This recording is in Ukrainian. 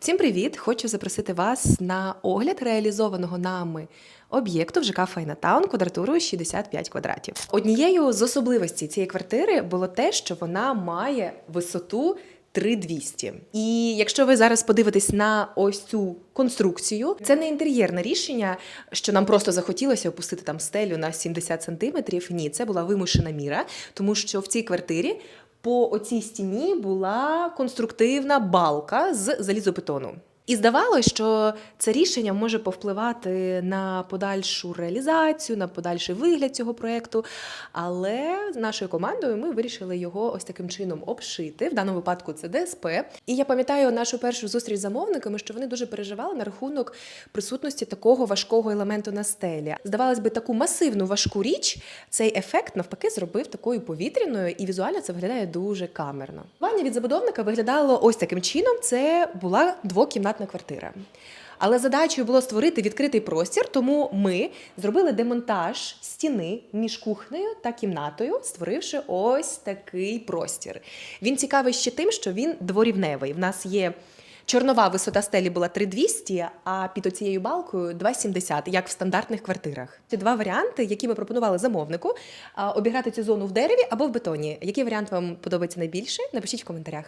Всім привіт! Хочу запросити вас на огляд реалізованого нами об'єкту в ЖК Файнатаун квадратурою 65 квадратів. Однією з особливостей цієї квартири було те, що вона має висоту 3200. І якщо ви зараз подивитесь на ось цю конструкцію, це не інтер'єрне рішення, що нам просто захотілося опустити там стелю на 70 сантиметрів. Ні, це була вимушена міра, тому що в цій квартирі по оцій стіні була конструктивна балка з залізобетону. І здавалося, що це рішення може повпливати на подальшу реалізацію, на подальший вигляд цього проєкту. Але з нашою командою ми вирішили його ось таким чином обшити. В даному випадку це ДСП. І я пам'ятаю нашу першу зустріч з замовниками, що вони дуже переживали на рахунок присутності такого важкого елементу на стелі. Здавалось би, таку масивну важку річ цей ефект навпаки зробив такою повітряною, і візуально це виглядає дуже камерно. Вання від забудовника виглядало ось таким чином. Це була двокімнатна квартира. Але задачею було створити відкритий простір, тому ми зробили демонтаж стіни між кухнею та кімнатою, створивши ось такий простір. Він цікавий ще тим, що він дворівневий. В нас є чорнова висота стелі була 3200, а під оцією балкою 270, як в стандартних квартирах. Це два варіанти, які ми пропонували замовнику: обіграти цю зону в дереві або в бетоні. Який варіант вам подобається найбільше? Напишіть в коментарях.